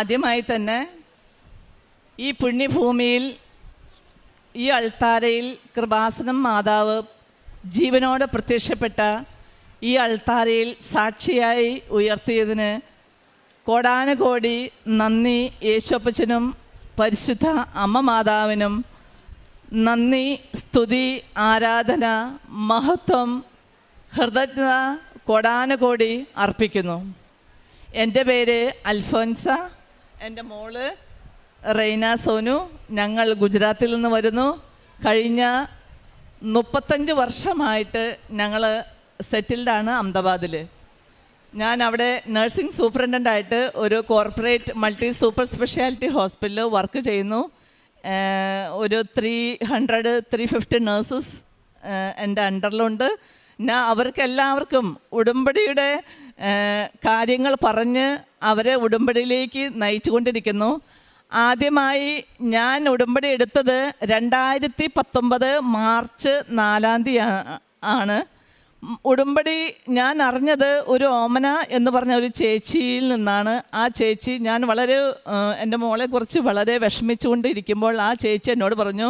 ആദ്യമായി തന്നെ ഈ പുണ്യഭൂമിയിൽ ഈ അൾത്താരയിൽ കൃപാസനം മാതാവ് ജീവനോടെ പ്രത്യക്ഷപ്പെട്ട ഈ അൾത്താരയിൽ സാക്ഷിയായി ഉയർത്തിയതിന് കോടാനുകോടി നന്ദി യേശുപ്പച്ചനും പരിശുദ്ധ അമ്മ മാതാവിനും നന്ദി സ്തുതി ആരാധന മഹത്വം ഹൃദജ്ഞത കോടാനുകോടി അർപ്പിക്കുന്നു. എന്റെ പേര് അൽഫോൻസ. എന്റെ മോൾ റെയ്ന സോനു ഞങ്ങൾ ഗുജറാത്തിൽ നിന്ന് വരുന്നു. കഴിഞ്ഞ മുപ്പത്തഞ്ച് വർഷമായിട്ട് ഞങ്ങൾ സെറ്റിൽഡാണ് അഹമ്മദാബാദിൽ ഞാൻ അവിടെ നഴ്സിംഗ് സൂപ്രണ്ടന്റായിട്ട് ഒരു കോർപ്പറേറ്റ് മൾട്ടി സൂപ്പർ സ്പെഷ്യാലിറ്റി ഹോസ്പിറ്റലിൽ വർക്ക് ചെയ്യുന്നു. ഒരു three hundred three fifty nurses എന്റെ അണ്ടറിലുണ്ട് ഞാൻ അവർക്കെല്ലാവർക്കും ഉടമ്പടിയുടെ കാര്യങ്ങൾ പറഞ്ഞ് അവരെ ഉടമ്പടിയിലേക്ക് നയിച്ചുകൊണ്ടിരിക്കുന്നു. ആദ്യമായി ഞാൻ ഉടമ്പടി എടുത്തത് രണ്ടായിരത്തി പത്തൊമ്പത് മാർച്ച് നാലാം തീയതി ആണ്. ഉടമ്പടി ഞാൻ അറിഞ്ഞത് ഒരു ഓമന എന്ന് പറഞ്ഞ ഒരു ചേച്ചിയിൽ നിന്നാണ്. ആ ചേച്ചി ഞാൻ വളരെ എന്റെ മോളെക്കുറിച്ച് വളരെ വിഷമിച്ചുകൊണ്ടിരിക്കുമ്പോൾ ആ ചേച്ചി എന്നോട് പറഞ്ഞു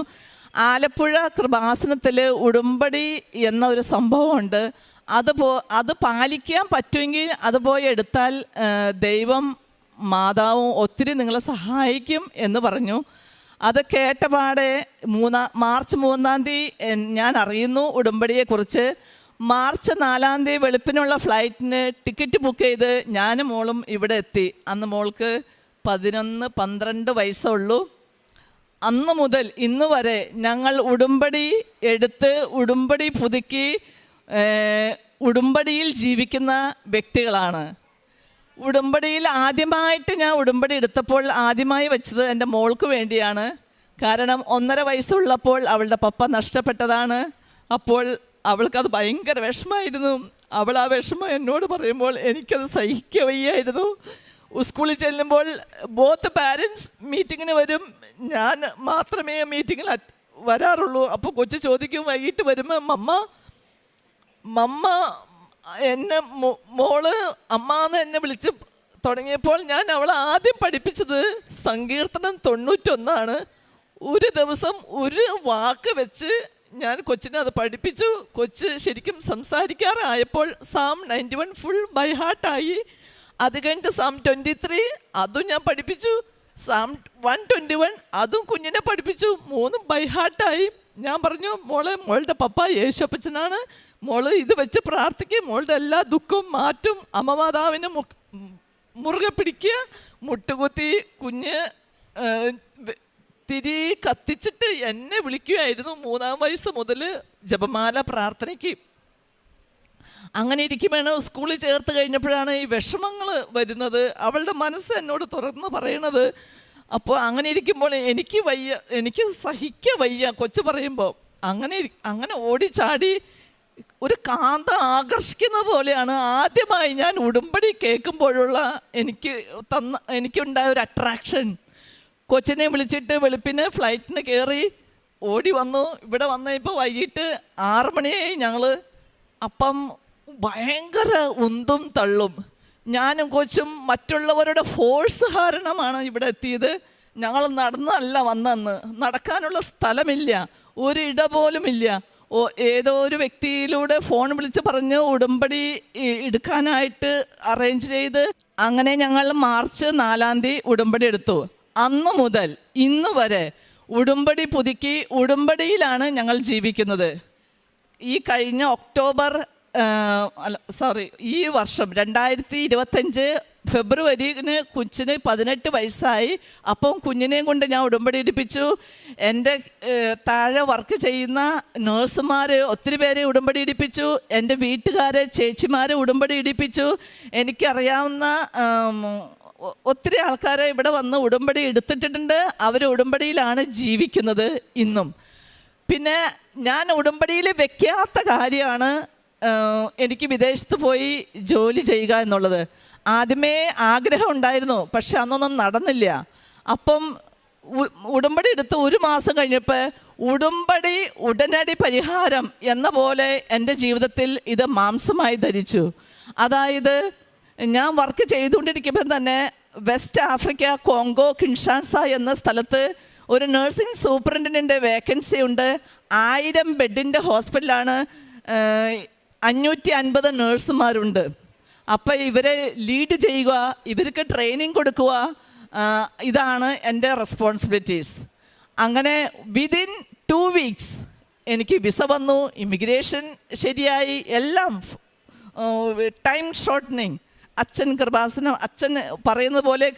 ആലപ്പുഴ കൃപാസനത്തിൽ ഉടുമ്പടി എന്ന ഒരു സംഭവമുണ്ട്. അത് പോ അത് പാലിക്കാൻ പറ്റുമെങ്കിൽ അത് പോയി എടുത്താൽ ദൈവം മാതാവും ഒത്തിരി നിങ്ങളെ സഹായിക്കും എന്ന് പറഞ്ഞു. അത് കേട്ടപാടെ മൂന്നാം മാർച്ച് മൂന്നാം തീയതി ഞാൻ അറിയുന്നു ഉടുമ്പടിയെക്കുറിച്ച്. മാർച്ച് നാലാം തീയതി വെളുപ്പിനുള്ള ഫ്ലൈറ്റിന് ടിക്കറ്റ് ബുക്ക് ചെയ്ത് ഞാനും മോളും ഇവിടെ എത്തി. അന്ന് മോൾക്ക് പതിനൊന്ന് പന്ത്രണ്ട് വയസ്സുള്ളൂ അന്ന് മുതൽ ഇന്ന് വരെ ഞങ്ങൾ ഉടുമ്പടി എടുത്ത് ഉടുമ്പടി പുതുക്കി ഉടുമ്പടിയിൽ ജീവിക്കുന്ന വ്യക്തികളാണ്. ഉടുമ്പടിയിൽ ആദ്യമായിട്ട് ഞാൻ ഉടുമ്പടി എടുത്തപ്പോൾ ആദ്യമായി വെച്ചത് എന്റെ മോൾക്ക് വേണ്ടിയാണ്. കാരണം ഒന്നര വയസ്സുള്ളപ്പോൾ അവളുടെ പപ്പ നഷ്ടപ്പെട്ടതാണ്. അപ്പോൾ അവൾക്കത് ഭയങ്കര വിഷമമായിരുന്നു അവൾ ആ വിഷമം എന്നോട് പറയുമ്പോൾ എനിക്കത് സഹിക്കുക വയ്യായിരുന്നു സ്കൂളിൽ ചെല്ലുമ്പോൾ ബോത്ത് പാരൻസ് മീറ്റിങ്ങിന് വരും. ഞാൻ മാത്രമേ മീറ്റിങ്ങിൽ വരാറുള്ളൂ. അപ്പോൾ കൊച്ചു ചോദിക്കും വൈകിട്ട് വരുമ്പോൾ മമ്മ? മമ്മ എന്നെ മോൾ അമ്മ എന്ന് എന്നെ വിളിച്ച് തുടങ്ങിയപ്പോൾ ഞാൻ അവളെ ആദ്യം പഠിപ്പിച്ചത് സങ്കീർത്തനം തൊണ്ണൂറ്റൊന്നാണ്. ഒരു ദിവസം ഒരു വാക്ക് വെച്ച് ഞാൻ കൊച്ചിനെ അത് പഠിപ്പിച്ചു. കൊച്ച് ശരിക്കും സംസാരിക്കാറായപ്പോൾ Sam ninety one full by ഹാർട്ടായി അത് കഴിഞ്ഞിട്ട് സാം ട്വന്റി ത്രീ അതും ഞാൻ പഠിപ്പിച്ചു. സാം വൺ ട്വന്റി വൺ അതും കുഞ്ഞിനെ പഠിപ്പിച്ചു. മൂന്നും ബൈ ഹാർട്ടായി ഞാൻ പറഞ്ഞു മോളെ മോളുടെ പപ്പ യേശുപ്പച്ചനാണ് മോൾ ഇത് വെച്ച് പ്രാർത്ഥിക്കുക മോളുടെ എല്ലാ ദുഃഖവും മാറ്റും. അമ്മമാതാവിനെ മുറുകെ പിടിക്കുക. മുട്ടുകുത്തി കുഞ്ഞ് തിരി കത്തിച്ചിട്ട് എന്നെ വിളിക്കുകയായിരുന്നു മൂന്നാം വയസ്സ് മുതൽ ജപമാല പ്രാർത്ഥനയ്ക്ക്. അങ്ങനെ ഇരിക്കുമ്പോഴാണ് സ്കൂളിൽ ചേർത്ത് കഴിഞ്ഞപ്പോഴാണ് ഈ വിഷമങ്ങൾ വരുന്നത്. അവളുടെ മനസ്സ് എന്നോട് തുറന്ന് പറയണത് അപ്പോൾ അങ്ങനെ ഇരിക്കുമ്പോൾ എനിക്ക് വയ്യ എനിക്ക് സഹിക്ക വയ്യ. കൊച്ചു പറയുമ്പോൾ അങ്ങനെ അങ്ങനെ ഓടിച്ചാടി ഒരു കാന്ത ആകർഷിക്കുന്നത് പോലെയാണ്. ആദ്യമായി ഞാൻ ഉടുമ്പടി കേൾക്കുമ്പോഴുള്ള എനിക്ക് തന്ന എനിക്കുണ്ടായ ഒരു അട്രാക്ഷൻ കൊച്ചിനെ വിളിച്ചിട്ട് വെളുപ്പിന് ഫ്ലൈറ്റിന് കയറി ഓടി വന്നു. ഇവിടെ വന്നപ്പോൾ വൈകിട്ട് ആറ് മണിയായി ഞങ്ങൾ അപ്പം ഭയങ്കര ഉന്തും തള്ളും. ഞാനും കൊച്ചും മറ്റുള്ളവരുടെ ഫോഴ്സ് കാരണമാണ് ഇവിടെ എത്തിയത്. ഞങ്ങൾ നടന്നല്ല വന്നെന്ന്. നടക്കാനുള്ള സ്ഥലമില്ല. ഒരു ഇട പോലുമില്ല. ഓ ഏതോ ഒരു വ്യക്തിയിലൂടെ ഫോൺ വിളിച്ച് പറഞ്ഞ് ഉടമ്പടി എടുക്കാനായിട്ട് അറേഞ്ച് ചെയ്ത് അങ്ങനെ ഞങ്ങൾ മാർച്ച് നാലാം തീയതി ഉടമ്പടി എടുത്തു. അന്ന് മുതൽ ഇന്ന് വരെ ഉടമ്പടി പുതുക്കി ഉടമ്പടിയിലാണ് ഞങ്ങൾ ജീവിക്കുന്നത്. ഈ കഴിഞ്ഞ ഒക്ടോബർ അല്ല സോറി ഈ വർഷം രണ്ടായിരത്തി ഇരുപത്തഞ്ച് ഫെബ്രുവരിന് കൊച്ചിന് പതിനെട്ട് വയസ്സായി. അപ്പം കുഞ്ഞിനെയും കൊണ്ട് ഞാൻ ഉടമ്പടി ഇടിപ്പിച്ചു എന്റെ താഴെ വർക്ക് ചെയ്യുന്ന നേഴ്സുമാർ ഒത്തിരി പേരെ ഉടമ്പടി ഇടിപ്പിച്ചു എന്റെ വീട്ടുകാരെ ചേച്ചിമാരെ ഉടമ്പടി ഇടിപ്പിച്ചു എനിക്കറിയാവുന്ന ഒത്തിരി ആൾക്കാരെ ഇവിടെ വന്ന് ഉടമ്പടി എടുത്തിട്ടുണ്ട്. അവർ ഉടമ്പടിയിലാണ് ജീവിക്കുന്നത് ഇന്നും. പിന്നെ ഞാൻ ഉടമ്പടിയിൽ വെക്കാത്ത കാര്യമാണ്. എനിക്ക് വിദേശത്ത് പോയി ജോലി ചെയ്യുക എന്നുള്ളത്. ആദ്യമേ ആഗ്രഹം ഉണ്ടായിരുന്നു പക്ഷെ അന്നൊന്നും നടന്നില്ല. അപ്പം ഉടമ്പടി എടുത്ത് ഒരു മാസം കഴിഞ്ഞപ്പോൾ ഉടമ്പടി ഉടനടി പരിഹാരം എന്ന പോലെ എന്റെ ജീവിതത്തിൽ ഇത് മാംസമായി ധരിച്ചു. അതായത് ഞാൻ വർക്ക് ചെയ്തുകൊണ്ടിരിക്കുമ്പോൾ തന്നെ വെസ്റ്റ് ആഫ്രിക്ക കോങ്കോ കിൻഷാൻസ എന്ന സ്ഥലത്ത് ഒരു നഴ്സിംഗ് സൂപ്രണ്ടിന്റെ വേക്കൻസി ഉണ്ട്. ആയിരം ബെഡിന്റെ ഹോസ്പിറ്റലാണ് അഞ്ഞൂറ്റി അൻപത് നേഴ്സുമാരുണ്ട്. അപ്പോൾ ഇവരെ ലീഡ് ചെയ്യുക ഇവർക്ക് ട്രെയിനിങ് കൊടുക്കുക ഇതാണ് എന്റെ റെസ്പോൺസിബിലിറ്റീസ്. അങ്ങനെ വിതിൻ ടു വീക്സ് എനിക്ക് വിസ വന്നു ഇമിഗ്രേഷൻ ശരിയായി എല്ലാം ടൈം ഷോർട്ടനിങ്. അച്ഛൻ കൃപാസനം അച്ഛൻ പറയുന്ന പോലെ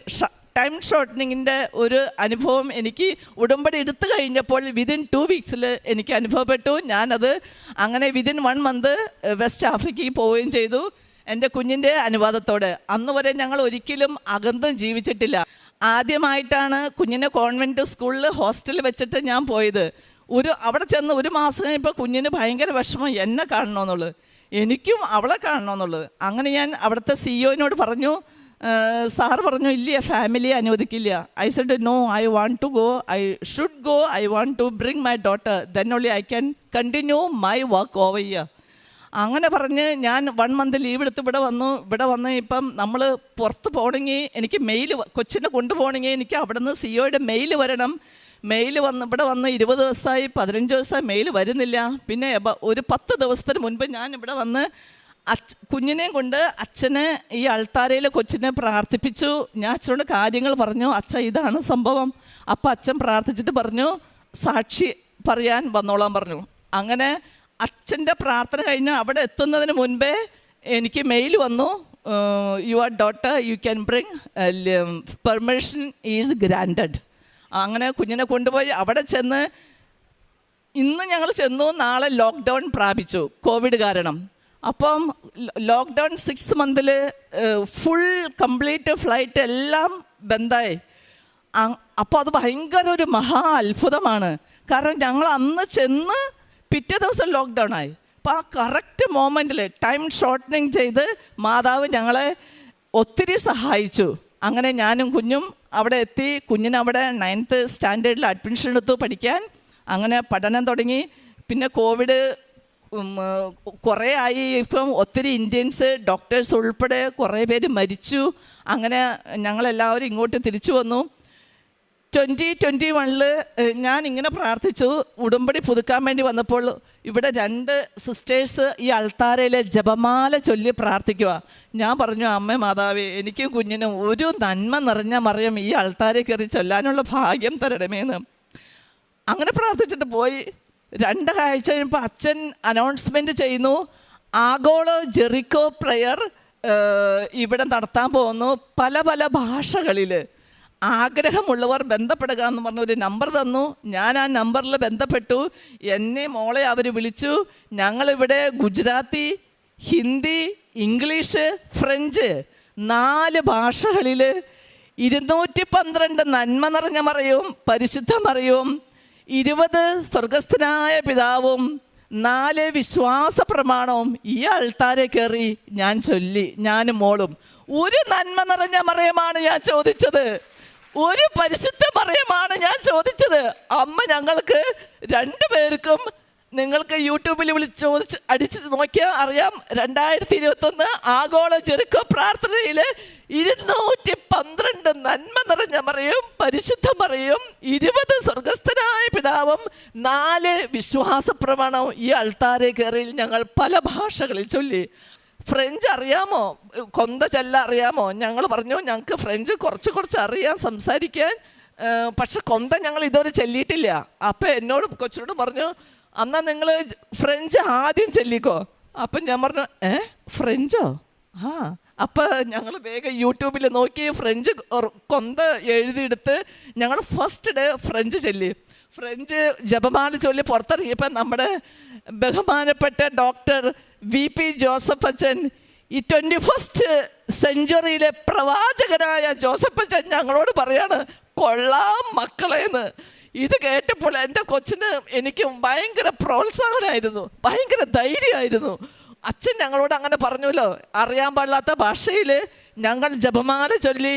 ടൈം ഷോർട്ടനിങ്ങിന്റെ ഒരു അനുഭവം എനിക്ക് ഉടമ്പടി എടുത്തു കഴിഞ്ഞപ്പോൾ വിതിൻ ടു വീക്സിൽ എനിക്ക് അനുഭവപ്പെട്ടു. ഞാനത് അങ്ങനെ വിതിൻ വൺ മന്ത് വെസ്റ്റ് ആഫ്രിക്കയിൽ പോവുകയും ചെയ്തു എന്റെ കുഞ്ഞിന്റെ അനുവാദത്തോടെ. അന്ന് വരെ ഞങ്ങൾ ഒരിക്കലും അകന്നും ജീവിച്ചിട്ടില്ല. ആദ്യമായിട്ടാണ് കുഞ്ഞിനെ കോൺവെന്റ് സ്കൂളിൽ ഹോസ്റ്റലിൽ വെച്ചിട്ട് ഞാൻ പോയത്. ഒരു അവിടെ ചെന്ന് ഒരു മാസം കഴിഞ്ഞപ്പോൾ കുഞ്ഞിന് ഭയങ്കര വിഷമം എന്നെ കാണണമെന്നുള്ളത് എനിക്കും അവളെ കാണണമെന്നുള്ളത് അങ്ങനെ ഞാൻ അവിടുത്തെ സിഇഒനോട് പറഞ്ഞു സാർ പറഞ്ഞു ഇല്ല ഫാമിലി അനുവദിക്കില്ല. I said no I want to go I should go I want to bring my daughter then only I can continue my work over year അങ്ങനെ പറഞ്ഞ് ഞാൻ വൺ മന്ത് ലീവ് എടുത്ത് ഇവിടെ വന്നു. ഇവിടെ വന്ന് ഇപ്പം നമ്മൾ പുറത്ത് പോകണമെങ്കിൽ എനിക്ക് മെയിൽ കൊച്ചിനെ കൊണ്ടുപോകണമെങ്കിൽ എനിക്ക് അവിടെ നിന്ന് സിഒയുടെ മെയിൽ വരണം. മെയിൽ വന്ന് ഇവിടെ വന്ന് ഇരുപത് ദിവസമായി പതിനഞ്ച് ദിവസമായി മെയിൽ വരുന്നില്ല. പിന്നെ ഒരു പത്ത് ദിവസത്തിന് മുൻപ് ഞാൻ ഇവിടെ വന്ന് അച്ഛ കുഞ്ഞിനെയും കൊണ്ട് അച്ഛനെ ഈ അൾത്താരയിൽ കൊച്ചിനെ പ്രാർത്ഥിപ്പിച്ചു. ഞാൻ അച്ഛനോട് കാര്യങ്ങൾ പറഞ്ഞു. അച്ഛ ഇതാണ് സംഭവം. അപ്പം അച്ഛൻ പ്രാർത്ഥിച്ചിട്ട് പറഞ്ഞു. സാക്ഷി പറയാൻ വന്നോളാൻ പറഞ്ഞു. അങ്ങനെ അച്ഛന്റെ പ്രാർത്ഥന കഴിഞ്ഞ് അവിടെ എത്തുന്നതിന് മുൻപേ എനിക്ക് മെയിൽ വന്നു. Your daughter you can bring permission is granted. അങ്ങനെ കുഞ്ഞിനെ കൊണ്ടുപോയി അവിടെ ചെന്ന് ഇന്ന് ഞങ്ങൾ ചെന്നു. നാളെ ലോക്ക്ഡൗൺ പ്രാപിച്ചു. കോവിഡ് കാരണം. അപ്പം ലോക്ക്ഡൗൺ സിക്സ് മന്തിൽ ഫുൾ കംപ്ലീറ്റ് ഫ്ലൈറ്റ് എല്ലാം ബന്ധായി. അപ്പോൾ അത് ഭയങ്കര ഒരു മഹാ അത്ഭുതമാണ്. കാരണം ഞങ്ങൾ അന്ന് ചെന്ന് പിറ്റേ ദിവസം ലോക്ക്ഡൗൺ ആയി. അപ്പോൾ ആ കറക്റ്റ് മോമെന്റിൽ ടൈം ഷോർട്ടനിങ് ചെയ്ത് മാതാവ് ഞങ്ങളെ ഒത്തിരി സഹായിച്ചു. അങ്ങനെ ഞാനും കുഞ്ഞും അവിടെ എത്തി. കുഞ്ഞിനവിടെ നയൻത്ത് സ്റ്റാൻഡേർഡിൽ അഡ്മിഷൻ എടുത്തു പഠിക്കാൻ. അങ്ങനെ പഠനം തുടങ്ങി. പിന്നെ കോവിഡ് കുറേ ആയി. ഇപ്പം ഒത്തിരി ഇന്ത്യൻസ് ഡോക്ടേഴ്സ് ഉൾപ്പെടെ കുറേ പേര് മരിച്ചു. അങ്ങനെ ഞങ്ങളെല്ലാവരും ഇങ്ങോട്ട് തിരിച്ചു വന്നു. ട്വന്റി ട്വന്റി വണ്ണിൽ ഞാൻ ഇങ്ങനെ പ്രാർത്ഥിച്ചു. ഉടമ്പടി പുതുക്കാൻ വേണ്ടി വന്നപ്പോൾ ഇവിടെ രണ്ട് സിസ്റ്റേഴ്സ് ഈ അൾത്താരയിലെ ജപമാല ചൊല്ലി പ്രാർത്ഥിക്കുക. ഞാൻ പറഞ്ഞു അമ്മ മാതാവേ എനിക്കും കുഞ്ഞിനും ഒരു നന്മ നിറഞ്ഞ മറിയം ഈ അൾത്താരെ കയറി ചൊല്ലാനുള്ള ഭാഗ്യം തരണമേന്ന്. അങ്ങനെ പ്രാർത്ഥിച്ചിട്ട് പോയി. രണ്ട് ആഴ്ച കഴിയുമ്പോൾ അച്ഛൻ അനൗൺസ്മെന്റ് ചെയ്യുന്നു. ആഗോള ജെറിക്കോ പ്രെയർ ഇവിടെ നടത്താൻ പോകുന്നു. പല പല ഭാഷകളിൽ ആഗ്രഹമുള്ളവർ ബന്ധപ്പെടുക എന്ന് പറഞ്ഞ ഒരു നമ്പർ തന്നു. ഞാൻ ആ നമ്പറിൽ ബന്ധപ്പെട്ടു. എന്നെ മോളെ അവർ വിളിച്ചു. ഞങ്ങളിവിടെ ഗുജറാത്തി ഹിന്ദി ഇംഗ്ലീഷ് ഫ്രഞ്ച് നാല് ഭാഷകളിൽ ഇരുന്നൂറ്റി പന്ത്രണ്ട് നന്മ നിറഞ്ഞ മറിയും പരിശുദ്ധ മറിയും. ഇരുപത് സ്വർഗസ്ഥനായ പിതാവും നാല് വിശ്വാസ പ്രമാണവും ഈ ആൾത്താരെ കയറി ഞാൻ ചൊല്ലി ഞാനും മോളും. ഒരു നന്മ നിറഞ്ഞ മറിയമാണ് ഞാൻ ചോദിച്ചത്. ഒരു പരിശുദ്ധ മറിയമാണ് ഞാൻ ചോദിച്ചത്. അമ്മ ഞങ്ങൾക്ക് രണ്ടു പേർക്കും നിങ്ങൾക്ക് യൂട്യൂബിൽ വിളിച്ച് ചോദിച്ച് അടിച്ച് നോക്കിയാൽ അറിയാം. രണ്ടായിരത്തി ഇരുപത്തൊന്ന് ആഗോള ചെറുക്ക പ്രാർത്ഥനയിൽ ഇരുന്നൂറ്റി പന്ത്രണ്ട് നന്മ നിറഞ്ഞ മറിയും പരിശുദ്ധ മറിയും ഇരുപത് സ്വർഗസ്ഥനായ പിതാവും നാല് വിശ്വാസ പ്രമാണം ഈ അൾത്താരെ കയറിയിൽ ഞങ്ങൾ പല ഭാഷകളിൽ ചൊല്ലി. ഫ്രഞ്ച് അറിയാമോ? കൊന്ത ചെല്ല അറിയാമോ? ഞങ്ങൾ പറഞ്ഞു ഞങ്ങൾക്ക് ഫ്രഞ്ച് കുറച്ച് കുറച്ച് അറിയാം സംസാരിക്കാൻ. പക്ഷെ കൊന്ത ഞങ്ങൾ ഇതുവരെ ചെല്ലിയിട്ടില്ല. അപ്പം എന്നോട് കൊച്ചിനോട് പറഞ്ഞു അന്നാ നിങ്ങൾ ഫ്രഞ്ച് ആദ്യം ചെല്ലിക്കോ. അപ്പം ഞാൻ പറഞ്ഞു ഏ ഫ്രഞ്ചോ? ആ അപ്പോൾ ഞങ്ങൾ വേഗം യൂട്യൂബിൽ നോക്കി ഫ്രഞ്ച് കൊന്ത എഴുതിയെടുത്ത് ഞങ്ങൾ ഫസ്റ്റ് ഡേ ഫ്രഞ്ച് ചൊല്ലി. ഫ്രഞ്ച് ജപമാല ചൊല്ലി പുറത്തിറങ്ങിയപ്പോൾ നമ്മുടെ ബഹുമാനപ്പെട്ട ഡോക്ടർ വി പി ജോസഫ് അച്ഛൻ ഈ ട്വന്റി ഫസ്റ്റ് സെഞ്ചുറിയിലെ പ്രവാചകനായ ജോസഫ് അച്ഛൻ ഞങ്ങളോട് പറയാണ് കൊള്ളാം മക്കളേന്ന് ഇത് കേട്ടപ്പോൾ എന്റെ കൊച്ചിന് എനിക്കും ഭയങ്കര പ്രോത്സാഹനമായിരുന്നു ഭയങ്കര ധൈര്യമായിരുന്നു. അച്ഛൻ ഞങ്ങളോട് അങ്ങനെ പറഞ്ഞല്ലോ അറിയാൻ പാടില്ലാത്ത ഭാഷയിൽ ഞങ്ങൾ ജപമാല ചൊല്ലി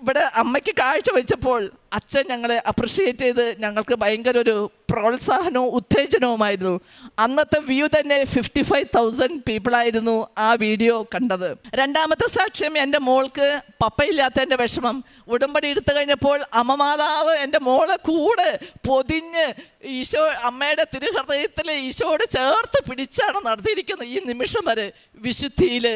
ഇവിടെ അമ്മയ്ക്ക് കാഴ്ച വെച്ചപ്പോൾ അച്ഛൻ ഞങ്ങളെ അപ്രിഷിയേറ്റ് ചെയ്ത് ഞങ്ങൾക്ക് ഭയങ്കര ഒരു പ്രോത്സാഹനവും ഉത്തേജനവുമായിരുന്നു. അന്നത്തെ വ്യൂ തന്നെ ഫിഫ്റ്റി ഫൈവ് തൗസൻഡ് പീപ്പിളായിരുന്നു ആ വീഡിയോ കണ്ടത്. രണ്ടാമത്തെ സാക്ഷ്യം എന്റെ മോൾക്ക് പപ്പയില്ലാത്തതിന്റെ വിഷമം. ഉടമ്പടി എടുത്തു കഴിഞ്ഞപ്പോൾ അമ്മമാതാവ് എന്റെ മോളെ കൂടെ പൊതിഞ്ഞ് ഈശോ അമ്മയുടെ തിരുഹൃദയത്തിൽ ഈശോയോട് ചേർത്ത് പിടിച്ചാണ് നടത്തിയിരിക്കുന്നത് ഈ നിമിഷം വരെ വിശുദ്ധിയിൽ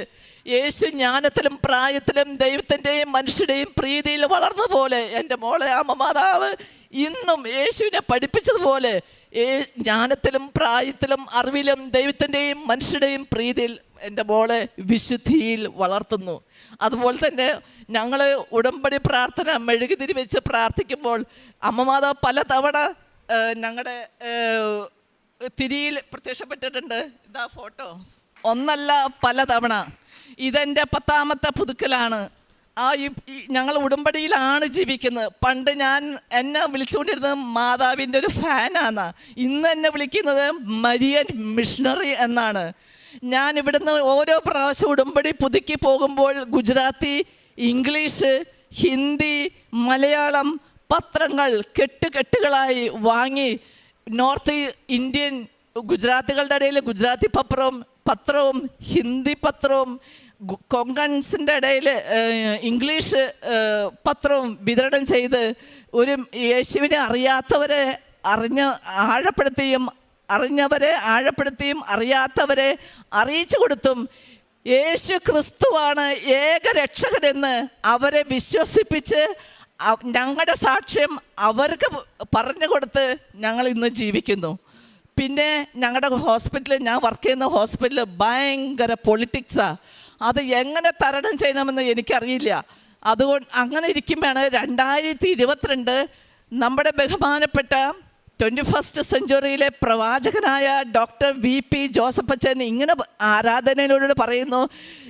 യേശു ജ്ഞാനത്തിലും പ്രായത്തിലും ദൈവത്തിന്റെയും മനുഷ്യരുടെയും പ്രീതിയിൽ വളർന്ന പോലെ എന്റെ മോളെ അമ്മമാതാവ് ഇന്നും യേശുവിനെ പഠിപ്പിച്ചതുപോലെ ജ്ഞാനത്തിലും പ്രായത്തിലും അറിവിലും ദൈവത്തിന്റെയും മനുഷ്യരുടെയും പ്രീതിയിൽ എന്റെ മോളെ വിശുദ്ധിയിൽ വളർത്തുന്നു. അതുപോലെ തന്നെ ഞങ്ങൾ ഉടമ്പടി പ്രാർത്ഥന മെഴുകുതിരി വെച്ച് പ്രാർത്ഥിക്കുമ്പോൾ അമ്മമാതാവ് പലതവണ ഞങ്ങളുടെ തിരിയിൽ പ്രത്യക്ഷപ്പെട്ടിട്ടുണ്ട്. ഇതാ ഫോട്ടോ. ഒന്നല്ല പല തവണ ഇതെന്റെ പത്താമത്തെ പുതുക്കലാണ്. ആ ഈ ഞങ്ങൾ ഉടമ്പടിയിലാണ് ജീവിക്കുന്നത്. പണ്ട് ഞാൻ എന്നെ വിളിച്ചുകൊണ്ടിരുന്നത് മാതാവിന്റെ ഒരു ഫാനാണ്. ഇന്ന് എന്നെ വിളിക്കുന്നത് മരിയൻ മിഷണറി എന്നാണ്. ഞാൻ ഇവിടുന്ന് ഓരോ പ്രാവശ്യം ഉടമ്പടി പുതുക്കി പോകുമ്പോൾ ഗുജറാത്തി ഇംഗ്ലീഷ് ഹിന്ദി മലയാളം പത്രങ്ങൾ കെട്ടുകെട്ടുകളായി വാങ്ങി നോർത്ത് ഇന്ത്യൻ ഗുജറാത്തികളുടെ ഇടയിൽ ഗുജറാത്തി പത്രവും പത്രവും ഹിന്ദി പത്രവും കൊങ്കൺസിന്റെ ഇടയിൽ ഇംഗ്ലീഷ് പത്രവും വിതരണം ചെയ്ത് ഒരു യേശുവിനെ അറിയാത്തവരെ അറിഞ്ഞ ആഴപ്പെടുത്തിയും അറിഞ്ഞവരെ ആഴപ്പെടുത്തിയും അറിയാത്തവരെ അറിയിച്ചു കൊടുത്തും യേശു ക്രിസ്തുവാണ് ഏക രക്ഷകനെന്ന് അവരെ വിശ്വസിപ്പിച്ച് ഞങ്ങളുടെ സാക്ഷ്യം അവർക്ക് പറഞ്ഞു കൊടുത്ത് ഞങ്ങൾ ഇന്ന് ജീവിക്കുന്നു. പിന്നെ ഞങ്ങളുടെ ഹോസ്പിറ്റലിൽ ഞാൻ വർക്ക് ചെയ്യുന്ന ഹോസ്പിറ്റലിൽ ഭയങ്കര പൊളിറ്റിക്സാണ് അത് എങ്ങനെ തരണം ചെയ്യണമെന്ന് എനിക്കറിയില്ല. അതുകൊണ്ട് അങ്ങനെ ഇരിക്കുമ്പോഴാണ് രണ്ടായിരത്തി ഇരുപത്തിരണ്ട് നമ്മുടെ ബഹുമാനപ്പെട്ട ട്വന്റി ഫസ്റ്റ് സെഞ്ചുറിയിലെ പ്രവാചകനായ ഡോക്ടർ വി പി ജോസഫ് അച്ഛൻ ഇങ്ങനെ ആരാധനയിലൂടെ പറയുന്നു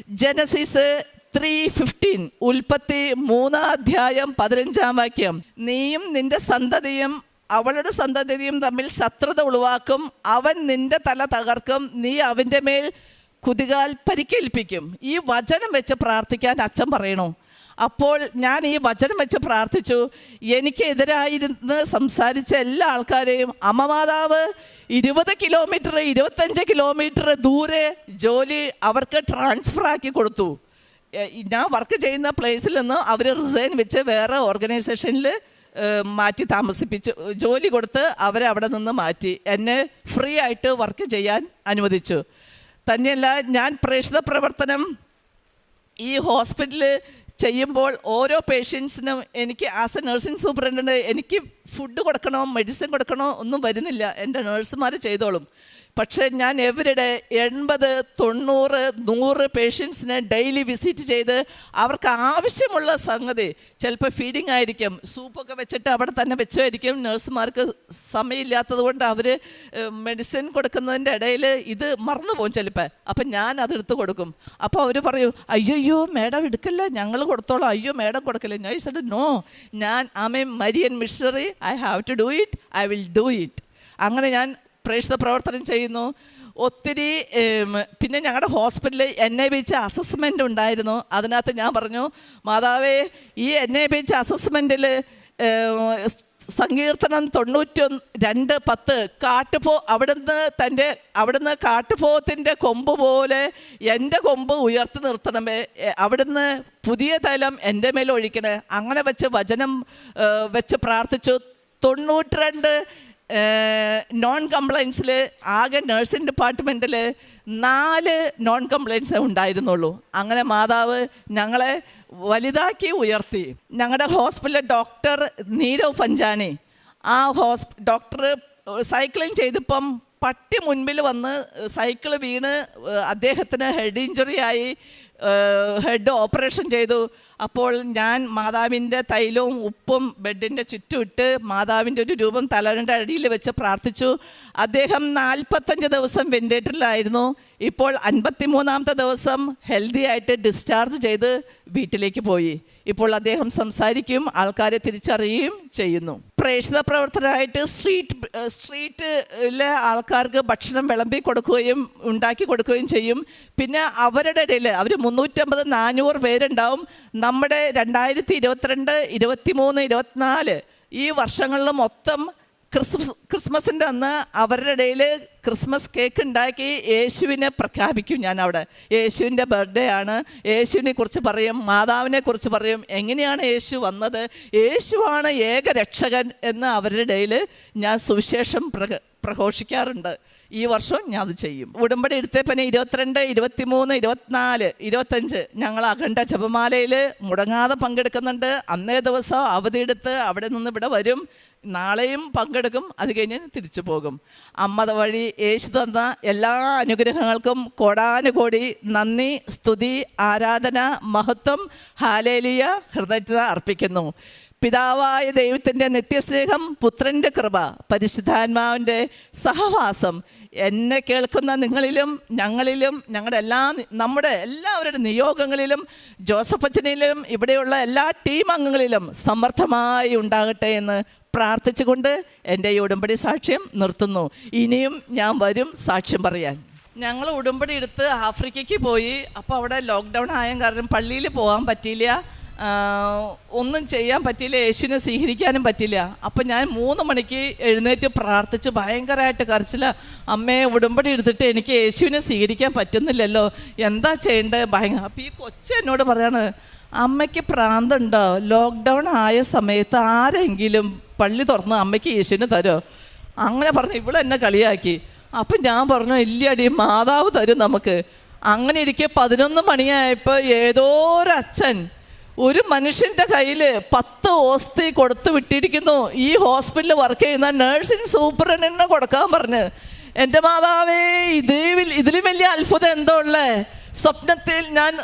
ജനസിസ് ത്രീ ഫിഫ്റ്റീൻ ഉൽപ്പത്തി മൂന്നാം അധ്യായം പതിനഞ്ചാം വാക്യം. നീയും നിന്റെ സന്തതിയും അവളുടെ സന്തതിയും തമ്മിൽ ശത്രുത ഉളവാക്കും. അവൻ നിന്റെ തല തകർക്കും. നീ അവന്റെ മേൽ കുതികാൽ പരിക്കേൽപ്പിക്കും. ഈ വചനം വെച്ച് പ്രാർത്ഥിക്കാൻ അച്ഛൻ പറയണു. അപ്പോൾ ഞാൻ ഈ വചനം വെച്ച് പ്രാർത്ഥിച്ചു. എനിക്കെതിരായിരുന്ന് സംസാരിച്ച എല്ലാ ആൾക്കാരെയും അമ്മമാതാവ് ഇരുപത് കിലോമീറ്റർ ഇരുപത്തഞ്ച് കിലോമീറ്റർ ദൂരെ ജോലി അവർക്ക് ട്രാൻസ്ഫർ ആക്കി കൊടുത്തു. ഞാൻ വർക്ക് ചെയ്യുന്ന പ്ലേസിൽ നിന്ന് അവർ റിസൈൻ വെച്ച് വേറെ ഓർഗനൈസേഷനിൽ മാറ്റി താമസിപ്പിച്ചു. ജോലി കൊടുത്ത് അവരെ അവിടെ നിന്ന് മാറ്റി. എന്നെ ഫ്രീ ആയിട്ട് വർക്ക് ചെയ്യാൻ അനുവദിച്ചു. തന്നെയല്ല ഞാൻ പ്രേക്ഷിത പ്രവർത്തനം ഈ ഹോസ്പിറ്റലിൽ ചെയ്യുമ്പോൾ ഓരോ പേഷ്യൻസിനും എനിക്ക് ആസ് എ നഴ്സിംഗ് സൂപ്രണ്ടന്റ് എനിക്ക് ഫുഡ് കൊടുക്കണോ മെഡിസിൻ കൊടുക്കണോ ഒന്നും വരുന്നില്ല. എന്റെ നേഴ്സുമാർ ചെയ്തോളും. പക്ഷേ ഞാൻ എവരുടെ എൺപത് തൊണ്ണൂറ് നൂറ് പേഷ്യൻസിനെ ഡെയിലി വിസിറ്റ് ചെയ്ത് അവർക്ക് ആവശ്യമുള്ള സംഗതി ചിലപ്പോൾ ഫീഡിങ് ആയിരിക്കും സൂപ്പൊക്കെ വെച്ചിട്ട് അവിടെ തന്നെ വെച്ചുമായിരിക്കും. നഴ്സുമാർക്ക് സമയമില്ലാത്തത് കൊണ്ട് അവർ മെഡിസിൻ കൊടുക്കുന്നതിന്റെ ഇടയിൽ ഇത് മറന്നു പോകും ചിലപ്പോൾ അപ്പം ഞാൻ അതെടുത്ത് കൊടുക്കും. അപ്പോൾ അവർ പറയും അയ്യോ മേഡം എടുക്കല്ല ഞങ്ങൾ കൊടുത്തോളാം. അയ്യോ മേഡം കൊടുക്കില്ല. ഞാൻ നോ ഞാൻ am a Marian missionary I have to do it I will do it അങ്ങനെ ഞാൻ പ്രേക്ഷിത പ്രവർത്തനം ചെയ്യുന്നു. ഒത്തിരി പിന്നെ ഞങ്ങളുടെ ഹോസ്പിറ്റലിൽ എൻ ഐ ബിച്ച് അസസ്മെന്റ് ഉണ്ടായിരുന്നു. അതിനകത്ത് ഞാൻ പറഞ്ഞു മാതാവേ ഈ എൻ ഐ ബിച്ച് അസസ്മെന്റിൽ സങ്കീർത്തനം തൊണ്ണൂറ്റി രണ്ട് പത്ത് കാട്ടുപോ അവിടുന്ന് തന്റെ അവിടുന്ന് കാട്ടുപോത്തിന്റെ കൊമ്പ് പോലെ എന്റെ കൊമ്പ് ഉയർത്തി നിർത്തണമേ. അവിടുന്ന് പുതിയ തലം എന്റെ മേൽ ഒഴിക്കണേ അങ്ങനെ വെച്ച് വചനം വെച്ച് പ്രാർത്ഥിച്ചു. തൊണ്ണൂറ്റിരണ്ട് നോൺ കംപ്ലയൻസിൽ ആകെ നഴ്സിംഗ് ഡിപ്പാർട്ട്മെന്റിൽ നാല് നോൺ കംപ്ലൈൻസേ ഉണ്ടായിരുന്നുള്ളൂ. അങ്ങനെ മാതാവ് ഞങ്ങളെ വലുതാക്കി ഉയർത്തി. ഞങ്ങളുടെ ഹോസ്പിറ്റലിലെ ഡോക്ടർ നീരവ് പഞ്ചാനി ആ ഹോസ് ഡോക്ടർ സൈക്ലിംഗ് ചെയ്തിപ്പം പട്ടി മുൻപിൽ വന്ന് സൈക്കിൾ വീണ് അദ്ദേഹത്തിന് ഹെഡ് ഇഞ്ചുറി ആയി. ഹെഡ് ഓപ്പറേഷൻ ചെയ്തു. അപ്പോൾ ഞാൻ മാതാവിന്റെ തൈലവും ഉപ്പും ബെഡിന്റെ ചുറ്റുമിട്ട് മാതാവിന്റെ ഒരു രൂപം തലയുടെ അടിയിൽ വെച്ച് പ്രാർത്ഥിച്ചു. അദ്ദേഹം നാൽപ്പത്തഞ്ച് ദിവസം വെന്റിലേറ്ററിലായിരുന്നു ഇപ്പോൾ അൻപത്തി മൂന്നാമത്തെ ദിവസം ഹെൽത്തി ആയിട്ട് ഡിസ്ചാർജ് ചെയ്ത് വീട്ടിലേക്ക് പോയി. ഇപ്പോൾ അദ്ദേഹം സംസാരിക്കും ആൾക്കാരെ തിരിച്ചറിയുകയും ചെയ്യുന്നു. പ്രേക്ഷിത പ്രവർത്തനമായിട്ട് സ്ട്രീറ്റ് സ്ട്രീറ്റിലെ ആൾക്കാർക്ക് ഭക്ഷണം വിളമ്പി കൊടുക്കുകയും ഉണ്ടാക്കി കൊടുക്കുകയും ചെയ്യും. പിന്നെ അവരുടെ ഇടയിൽ അവർ മുന്നൂറ്റമ്പത് നാനൂറ് പേരുണ്ടാവും. നമ്മുടെ രണ്ടായിരത്തി ഇരുപത്തിരണ്ട് ഇരുപത്തി മൂന്ന് ഇരുപത്തിനാല് ഈ വർഷങ്ങളിൽ മൊത്തം ക്രിസ്മസ് ക്രിസ്മസിന്റെ അന്ന് അവരുടെ ഇടയിൽ ക്രിസ്മസ് കേക്ക് ഉണ്ടാക്കി യേശുവിനെ പ്രഖ്യാപിക്കും ഞാൻ അവിടെ യേശുവിന്റെ ബർത്ത്ഡേ ആണ്. യേശുവിനെ കുറിച്ച് പറയും മാതാവിനെ കുറിച്ച് പറയും എങ്ങനെയാണ് യേശു വന്നത്? യേശുവാണ് ഏക രക്ഷകൻ എന്ന് അവരുടെ ഇടയിൽ ഞാൻ സുവിശേഷം പ്രഘോഷിക്കാറുണ്ട്. ഈ വർഷവും ഞാൻ അത് ചെയ്യും. ഉടമ്പടി പിന്നെ ഇരുപത്തിരണ്ട് ഇരുപത്തിമൂന്ന് ഇരുപത്തിനാല് ഇരുപത്തഞ്ച് ഞങ്ങൾ അഖണ്ഡ ജപമാലയിൽ മുടങ്ങാതെ പങ്കെടുക്കുന്നുണ്ട്. അന്നേ ദിവസം അവധിയെടുത്ത് അവിടെ നിന്ന് ഇവിടെ വരും. നാളെയും പങ്കെടുക്കും. അത് കഴിഞ്ഞ് തിരിച്ചു പോകും. അമ്മത വഴി യേശു തന്ന എല്ലാ അനുഗ്രഹങ്ങൾക്കും കോടാനുകോടി നന്ദി സ്തുതി ആരാധന മഹത്വം ഹാലേലിയ ഹൃദയത അർപ്പിക്കുന്നു. പിതാവായ ദൈവത്തിന്റെ നിത്യസ്നേഹം പുത്രന്റെ കൃപ പരിശുദ്ധാത്മാവിന്റെ സഹവാസം എന്നെ കേൾക്കുന്ന നിങ്ങളിലും ഞങ്ങളിലും ഞങ്ങളുടെ എല്ലാ നമ്മുടെ എല്ലാവരുടെ നിയോഗങ്ങളിലും ജോസഫ് അച്ഛനിലും ഇവിടെയുള്ള എല്ലാ ടീം അംഗങ്ങളിലും സമർത്ഥമായി ഉണ്ടാകട്ടെ എന്ന് പ്രാർത്ഥിച്ചുകൊണ്ട് എന്റെ ഈ ഉടമ്പടി സാക്ഷ്യം നിർത്തുന്നു. ഇനിയും ഞാൻ വരും സാക്ഷ്യം പറയാൻ. ഞങ്ങൾ ഉടമ്പടി എടുത്ത് ആഫ്രിക്കയ്ക്ക് പോയി. അപ്പോൾ അവിടെ ലോക്ക്ഡൗൺ ആയ കാരണം പള്ളിയിൽ പോകാൻ പറ്റിയില്ല. ഒന്നും ചെയ്യാൻ പറ്റിയില്ല യേശുവിനെ സ്വീകരിക്കാനും പറ്റില്ല അപ്പം ഞാൻ മൂന്ന് മണിക്ക് എഴുന്നേറ്റ് പ്രാർത്ഥിച്ച് ഭയങ്കരമായിട്ട് കരച്ചില്ല അമ്മയെ ഉടമ്പടി എടുത്തിട്ട് എനിക്ക് യേശുവിനെ സ്വീകരിക്കാൻ പറ്റുന്നില്ലല്ലോ. എന്താ ചെയ്യേണ്ടത് ഭയങ്കര അപ്പം ഈ കൊച്ചെന്നോട് പറയാണ് അമ്മയ്ക്ക് പ്രാന്തുണ്ടോ? ലോക്ക്ഡൗൺ ആയ സമയത്ത് ആരെങ്കിലും പള്ളി തുറന്ന് അമ്മയ്ക്ക് യേശുവിനെ തരോ അങ്ങനെ പറഞ്ഞു ഇവിടെ എന്നെ കളിയാക്കി. അപ്പം ഞാൻ പറഞ്ഞു ഇല്ലടി മാതാവ് തരും നമുക്ക്. അങ്ങനെ ഇരിക്കെ പതിനൊന്ന് മണിയായപ്പോൾ ഏതോ ഒരു അച്ഛൻ ഒരു മനുഷ്യന്റെ കയ്യിൽ പത്ത് ഓസ്തി കൊടുത്തു വിട്ടിരിക്കുന്നു. ഈ ഹോസ്പിറ്റലിൽ വർക്ക് ചെയ്യുന്ന നേഴ്സിംഗ് സൂപ്രണ്ടിനെ കൊടുക്കാൻ പറഞ്ഞ്. എന്റെ മാതാവേ ഇതേ ഇതിലും വലിയ അത്ഭുതം എന്തോ ഉള്ളേ. സ്വപ്നത്തിൽ ഞാൻ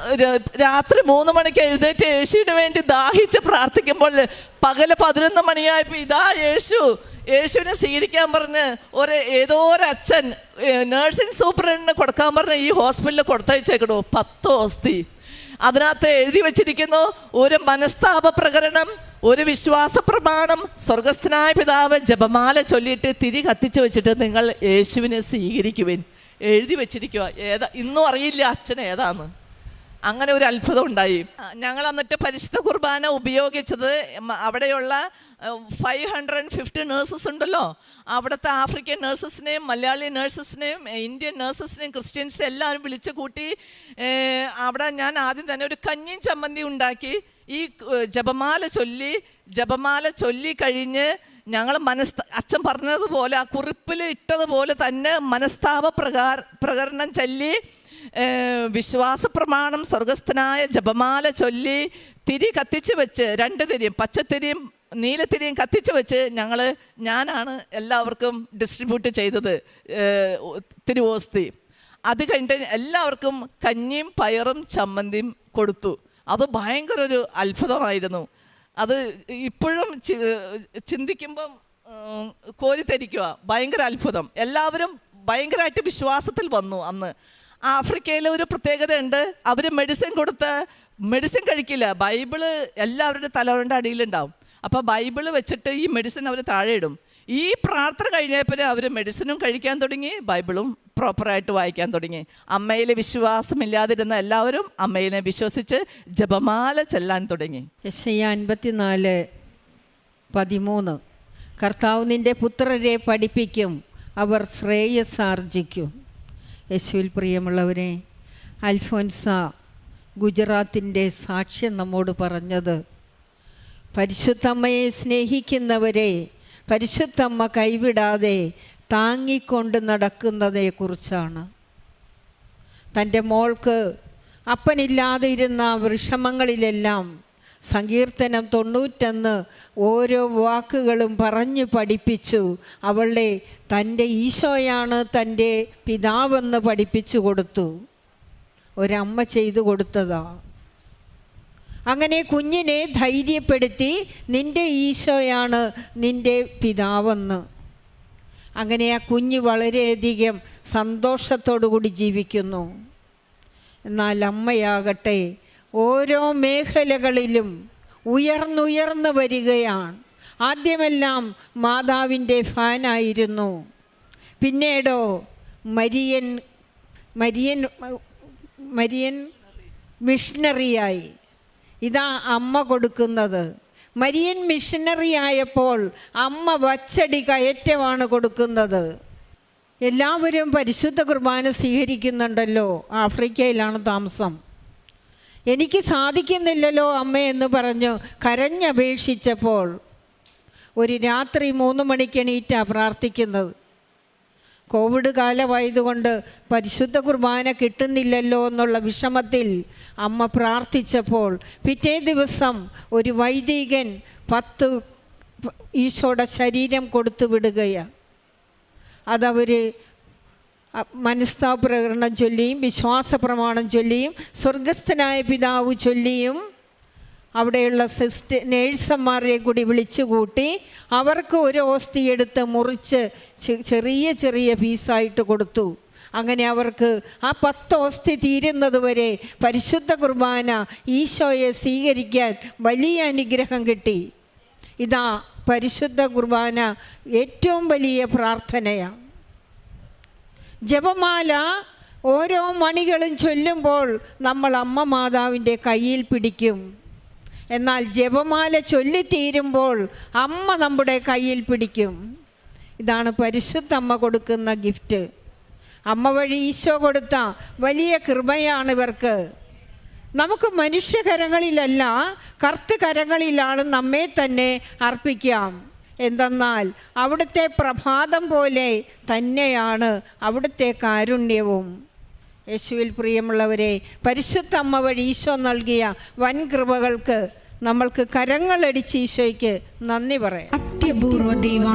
രാത്രി മൂന്ന് മണിക്ക് എഴുന്നേറ്റ് യേശുവിന് വേണ്ടി ദാഹിച്ച് പ്രാർത്ഥിക്കുമ്പോൾ പകൽ പതിനൊന്ന് മണിയായപ്പോൾ ഇതാ യേശു. യേശുവിനെ സ്വീകരിക്കാൻ പറഞ്ഞ് ഒരു ഏതോ ഒരു അച്ഛൻ നേഴ്സിംഗ് സൂപ്രണ്ടിനെ കൊടുക്കാൻ പറഞ്ഞ് ഈ ഹോസ്പിറ്റലിൽ കൊടുത്തയച്ചേക്കണു. പത്ത് ഓസ്തി. അതിനകത്ത് എഴുതി വച്ചിരിക്കുന്നു ഒരു മനസ്താപ പ്രകരണം ഒരു വിശ്വാസ പ്രമാണം. സ്വർഗസ്ഥനായ പിതാവ് ജപമാല ചൊല്ലിയിട്ട് തിരി കത്തിച്ചു വെച്ചിട്ട് നിങ്ങൾ യേശുവിനെ സ്വീകരിക്കുവിൻ. എഴുതി വെച്ചിരിക്കുക ഏതാ? ഇന്നും അറിയില്ല അച്ഛൻ ഏതാന്ന്. അങ്ങനെ ഒരു അത്ഭുതം ഉണ്ടായി. ഞങ്ങൾ എന്നിട്ട് പരിശുദ്ധ കുർബാന ഉപയോഗിച്ചത് അവിടെയുള്ള five hundred and fifty nurses ഉണ്ടല്ലോ. അവിടുത്തെ ആഫ്രിക്കൻ നേഴ്സസിനെയും മലയാളി നേഴ്സസിനെയും ഇന്ത്യൻ നേഴ്സസിനെയും ക്രിസ്ത്യൻസ് എല്ലാവരും വിളിച്ചു കൂട്ടി അവിടെ ഞാൻ ആദ്യം തന്നെ ഒരു കഞ്ഞിയും ചമ്മന്തി ഉണ്ടാക്കി. ഈ ജപമാല ചൊല്ലി ജപമാല ചൊല്ലി കഴിഞ്ഞ് ഞങ്ങൾ മനസ് അച്ഛൻ പറഞ്ഞതുപോലെ ആ കുറിപ്പിൽ ഇട്ടതുപോലെ തന്നെ മനസ്താപ പ്രകാ പ്രകരണം ചൊല്ലി. വിശ്വാസ പ്രമാണം സ്വർഗസ്ഥനായ ജപമാല ചൊല്ലി തിരി കത്തിച്ചു വെച്ച് രണ്ട് തിരിയും പച്ചത്തിരിയും നീലത്തിരിയും കത്തിച്ചു വെച്ച് ഞങ്ങൾ ഞാനാണ് എല്ലാവർക്കും ഡിസ്ട്രിബ്യൂട്ട് ചെയ്തത് തിരുവോസ്തി. അത് കഴിഞ്ഞിട്ട് എല്ലാവർക്കും കഞ്ഞിയും പയറും ചമ്മന്തിയും കൊടുത്തു. അത് ഭയങ്കര ഒരു അത്ഭുതമായിരുന്നു. അത് ഇപ്പോഴും ചിന്തിക്കുമ്പം കോരിത്തരിക്കുക ഭയങ്കര അത്ഭുതം. എല്ലാവരും ഭയങ്കരമായിട്ട് വിശ്വാസത്തിൽ വന്നു അന്ന്. ആഫ്രിക്കയിലെ ഒരു പ്രത്യേകതയുണ്ട്. അവർ മെഡിസിൻ കൊടുത്ത് മെഡിസിൻ കഴിക്കില്ല. ബൈബിൾ എല്ലാവരുടെ തലവരുടെ അടിയിലുണ്ടാവും. അപ്പോൾ ബൈബിൾ വെച്ചിട്ട് ഈ മെഡിസിൻ അവർ താഴെ ഇടും. ഈ പ്രാർത്ഥന കഴിഞ്ഞപ്പോൾ അവർ മെഡിസിനും കഴിക്കാൻ തുടങ്ങി ബൈബിളും പ്രോപ്പറായിട്ട് വായിക്കാൻ തുടങ്ങി. അമ്മയിൽ വിശ്വാസമില്ലാതിരുന്ന എല്ലാവരും അമ്മയിനെ വിശ്വസിച്ച് ജപമാല ചെല്ലാൻ തുടങ്ങി. യശയ്യ അൻപത്തിനാല് പതിമൂന്ന്. കർത്താവ് നിന്റെ പുത്രരെ പഠിപ്പിക്കും അവർ ശ്രേയസ് ആർജിക്കും. യേശുവിൽ പ്രിയമുള്ളവരെ അൽഫോൻസ ഗുജറാത്തിന്റെ സാക്ഷ്യം നമ്മോട് പറഞ്ഞത് പരിശുദ്ധമ്മയെ സ്നേഹിക്കുന്നവരെ പരിശുദ്ധമ്മ കൈവിടാതെ താങ്ങിക്കൊണ്ട് നടക്കുന്നതിനെക്കുറിച്ചാണ് തന്റെ മോൾക്ക് അപ്പനില്ലാതെ ഇരുന്ന വിഷമങ്ങളിലെല്ലാം സങ്കീർത്തനം തൊണ്ണൂറ്റൊന്ന് ഓരോ വാക്കുകളും പറഞ്ഞു പഠിപ്പിച്ചു. അവളെ തന്റെ ഈശോയാണ് തന്റെ പിതാവെന്ന് പഠിപ്പിച്ചു കൊടുത്തു. ഒരമ്മ ചെയ്തു കൊടുത്തതാ. അങ്ങനെ കുഞ്ഞിനെ ധൈര്യപ്പെടുത്തി നിന്റെ ഈശോയാണ് നിന്റെ പിതാവെന്ന്. അങ്ങനെ ആ കുഞ്ഞ് വളരെയധികം സന്തോഷത്തോടു കൂടി ജീവിക്കുന്നു. എന്നാൽ അമ്മയാകട്ടെ ഓരോ മേഖലകളിലും ഉയർന്നുയർന്നു വരികയാണ്. ആദ്യമെല്ലാം മാതാവിന്റെ ഫാനായിരുന്നു. പിന്നീടോ മരിയൻ മരിയൻ മരിയൻ മിഷണറിയായി ഇതാ അമ്മ കൊടുക്കുന്നത്. മരിയൻ മിഷണറി ആയപ്പോൾ അമ്മ വച്ചടി കയറ്റമാണ് കൊടുക്കുന്നത്. എല്ലാവരും പരിശുദ്ധ കുർബാന സ്വീകരിക്കുന്നുണ്ടല്ലോ. ആഫ്രിക്കയിലാണ് താമസം. എനിക്ക് സാധിക്കുന്നില്ലല്ലോ അമ്മ എന്ന് പറഞ്ഞു കരഞ്ഞപേക്ഷിച്ചപ്പോൾ ഒരു രാത്രി മൂന്ന് മണിക്ക് എണീറ്റാ പ്രാർത്ഥിക്കുന്നത്. കോവിഡ് കാലമായതുകൊണ്ട് പരിശുദ്ധ കുർബാന കിട്ടുന്നില്ലല്ലോ എന്നുള്ള വിഷമത്തിൽ അമ്മ പ്രാർത്ഥിച്ചപ്പോൾ പിറ്റേ ദിവസം ഒരു വൈദികൻ പത്ത് ഈശോയുടെ ശരീരം കൊടുത്തു വിടുകയാണ്. അതവർ മനസ്താ പ്രകടനം ചൊല്ലിയും വിശ്വാസ പ്രമാണം ചൊല്ലിയും സ്വർഗസ്ഥനായ പിതാവ് ചൊല്ലിയും അവിടെയുള്ള സിസ്റ്റർ നേഴ്സന്മാരെ കൂടി വിളിച്ചുകൂട്ടി അവർക്ക് ഒരു ഓസ്തി എടുത്ത് മുറിച്ച് ചെറിയ ചെറിയ പീസായിട്ട് കൊടുത്തു. അങ്ങനെ അവർക്ക് ആ പത്ത് ഓസ്തി തീരുന്നത് വരെ പരിശുദ്ധ കുർബാന ഈശോയെ സ്വീകരിക്കാൻ വലിയ അനുഗ്രഹം കിട്ടി. ഇതാ പരിശുദ്ധ കുർബാന ഏറ്റവും വലിയ പ്രാർത്ഥനയാണ് ജപമാല ഓരോ മണികളും ചൊല്ലുമ്പോൾ നമ്മൾ അമ്മ മാതാവിന്റെ കയ്യിൽ പിടിക്കും. എന്നാൽ ജപമാല ചൊല്ലിത്തീരുമ്പോൾ അമ്മ നമ്മുടെ കയ്യിൽ പിടിക്കും. ഇതാണ് പരിശുദ്ധ അമ്മ കൊടുക്കുന്ന ഗിഫ്റ്റ് അമ്മ വഴി ഈശോ കൊടുത്ത വലിയ കൃപയാണ് ഇവർക്ക്. നമുക്ക് മനുഷ്യകരങ്ങളിലല്ല കർത്തുകരങ്ങളിലാണ് നമ്മെ തന്നെ അർപ്പിക്കാം. എന്തെന്നാൽ അവിടുത്തെ പ്രഭാതം പോലെ തന്നെയാണ് അവിടുത്തെ കാരുണ്യവും. യേശുവിൽ പ്രിയമുള്ളവരെ പരിശുദ്ധ അമ്മ വഴി ഈശോ നൽകിയ വൻ കൃപകൾക്ക് നമ്മൾക്ക് കരങ്ങളടിച്ച് ഈശോയ്ക്ക് നന്ദി പറയാം. അത്യപൂർവ ദൈവാ